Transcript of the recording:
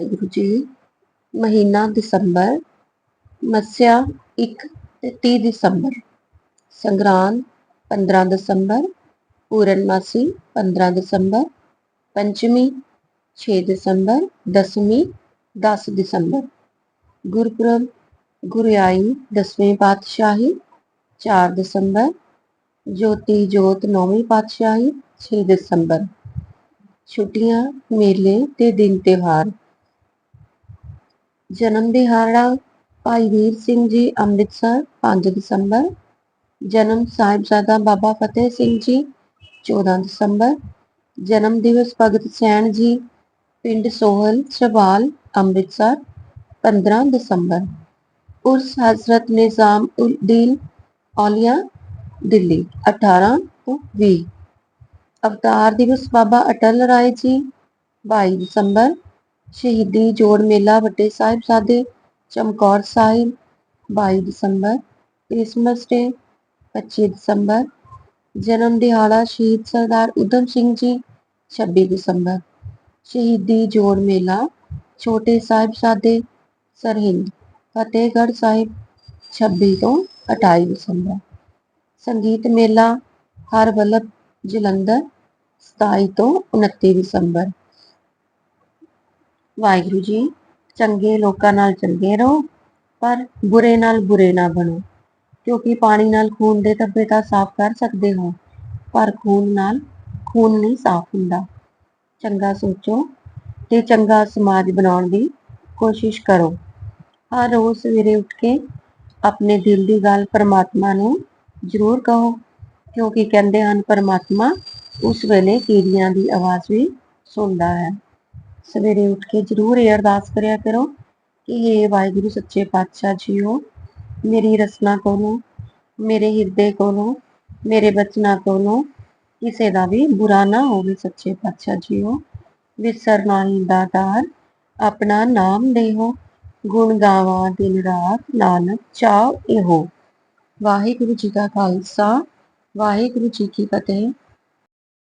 ਵਾਹਿਗੁਰੂ ਜੀ, ਮਹੀਨਾ ਦਸੰਬਰ, ਮੱਸਿਆ 1 ਤੇ 30 ਦਸੰਬਰ, ਸੰਗਰਾਂਦ 15 ਦਸੰਬਰ ਪੂਰਨਮਾਸੀ 15 ਦਸੰਬਰ, ਪੰਚਮੀ 6 ਦਸੰਬਰ, ਦਸਵੀਂ 10 ਦਸੰਬਰ। ਗੁਰਪੁਰਬ, ਗੁਰਿਆਈ, ਦਸਵੇਂ ਪਾਤਸ਼ਾਹੀ 4 ਦਸੰਬਰ, ਜੋਤੀ ਜੋਤ ਨੌਵੀਂ ਪਾਤਸ਼ਾਹੀ 6 ਦਸੰਬਰ। ਛੁੱਟੀਆਂ, ਮੇਲੇ ਤੇ ਦਿਨ ਤਿਉਹਾਰ। ਜਨਮ ਦਿਹਾੜਾ ਭਾਈ ਵੀਰ ਸਿੰਘ ਜੀ ਅੰਮ੍ਰਿਤਸਰ 5 ਦਸੰਬਰ। ਜਨਮ ਸਾਹਿਬਜ਼ਾਦਾ ਬਾਬਾ ਫਤਿਹ ਸਿੰਘ ਜੀ 14 ਦਸੰਬਰ। ਜਨਮ ਦਿਵਸ ਭਗਤ ਸੈਣ ਜੀ, ਪਿੰਡ ਸੋਹਲ, ਸਵਾਲ, ਅੰਮ੍ਰਿਤਸਰ 15 ਦਸੰਬਰ। ਉਰਸ ਹਜ਼ਰਤ ਨਿਜ਼ਾਮ ਉਲ ਦੀਨ ਔਲੀਆ, ਦਿੱਲੀ 18 ਤੋਂ 20 ਅਵਤਾਰ ਦਿਵਸ ਬਾਬਾ ਅਟਲ ਰਾਏ ਜੀ 22 ਦਸੰਬਰ। ਸ਼ਹੀਦੀ ਜੋੜ ਮੇਲਾ ਵੱਡੇ ਸਾਹਿਬਜ਼ਾਦੇ ਚਮਕੌਰ ਸਾਹਿਬ 22 ਦਸੰਬਰ, ਕ੍ਰਿਸਮਸ ਡੇ 25 ਦਸੰਬਰ, ਜਨਮ ਦਿਹਾੜਾ ਸ਼ਹੀਦ ਸਰਦਾਰ ਉਦਮ ਸਿੰਘ ਜੀ 26 ਦਸੰਬਰ। ਸ਼ਹੀਦੀ ਜੋੜ ਮੇਲਾ, ਛੋਟੇ ਸਾਹਿਬਜ਼ਾਦੇ ਸਰਹਿੰਦ, ਫਤਿਹਗੜ੍ਹ ਸਾਹਿਬ 26 ਤੋਂ 28 ਦਸੰਬਰ। ਸੰਗੀਤ ਮੇਲਾ ਹਰ ਵੱਲਭ ਜਲੰਧਰ 27 ਤੋਂ 29 ਦਸੰਬਰ। ਵਾਹਿਗੁਰੂ ਜੀ, ਚੰਗੇ ਲੋਕਾਂ ਨਾਲ ਚੰਗੇ ਰਹੋ, ਪਰ ਬੁਰੇ ਨਾਲ ਬੁਰੇ ਨਾ ਬਣੋ। ਕਿਉਂਕਿ ਪਾਣੀ ਨਾਲ ਖੂਨ ਦੇ ਧੱਬੇ ਤਾਂ ਸਾਫ਼ ਕਰ ਸਕਦੇ ਹੋ, ਪਰ ਖੂਨ ਨਾਲ ਖੂਨ ਨਹੀਂ ਸਾਫ਼ ਹੁੰਦਾ। ਚੰਗਾ ਸੋਚੋ ਤੇ ਚੰਗਾ ਸਮਾਜ ਬਣਾਉਣ ਦੀ ਕੋਸ਼ਿਸ਼ ਕਰੋ। ਹਰ ਰੋਜ਼ ਸਵੇਰੇ ਉੱਠ ਕੇ ਆਪਣੇ ਦਿਲ ਦੀ ਗੱਲ ਪਰਮਾਤਮਾ ਨੂੰ ਜ਼ਰੂਰ ਕਹੋ, ਕਿਉਂਕਿ ਕਹਿੰਦੇ ਹਨ, ਪਰਮਾਤਮਾ ਉਸ ਵੇਲੇ ਕੀੜੀਆਂ ਦੀ ਆਵਾਜ਼ ਵੀ ਸੁਣਦਾ ਹੈ। ਸਵੇਰੇ ਉੱਠ ਕੇ ਜ਼ਰੂਰ ਇਹ ਅਰਦਾਸ ਕਰਿਆ ਕਰੋ ਕਿ हे ਵਾਹਿਗੁਰੂ ਸੱਚੇ ਪਾਤਸ਼ਾਹ ਜੀਓ ਮੇਰੀ ਰਸਨਾ ਕੋਲੋਂ ਮੇਰੇ ਹਿਰਦੇ ਕੋਲੋਂ ਮੇਰੇ ਬਚਨਾਂ ਕੋਲੋਂ ਕਿਸੇ ਦਾ ਵੀ ਬੁਰਾ ਨਾ ਹੋਵੇ ਸੱਚੇ ਪਾਤਸ਼ਾਹ ਜੀਓ ਵਿਸਰ ਨਾਹੀ ਦਾਤਾਰ ਆਪਣਾ ਨਾਮ ਦੇਹੋ ਗੁਣ ਗਾਵਾਂ ਦਿਨ ਰਾਤ ਨਾਨਕ ਚਾਉ ਇਹੋ ਵਾਹਿਗੁਰੂ ਜੀ ਕਾ ਖਾਲਸਾ ਵਾਹਿਗੁਰੂ ਜੀ ਕੀ ਫਤਿਹ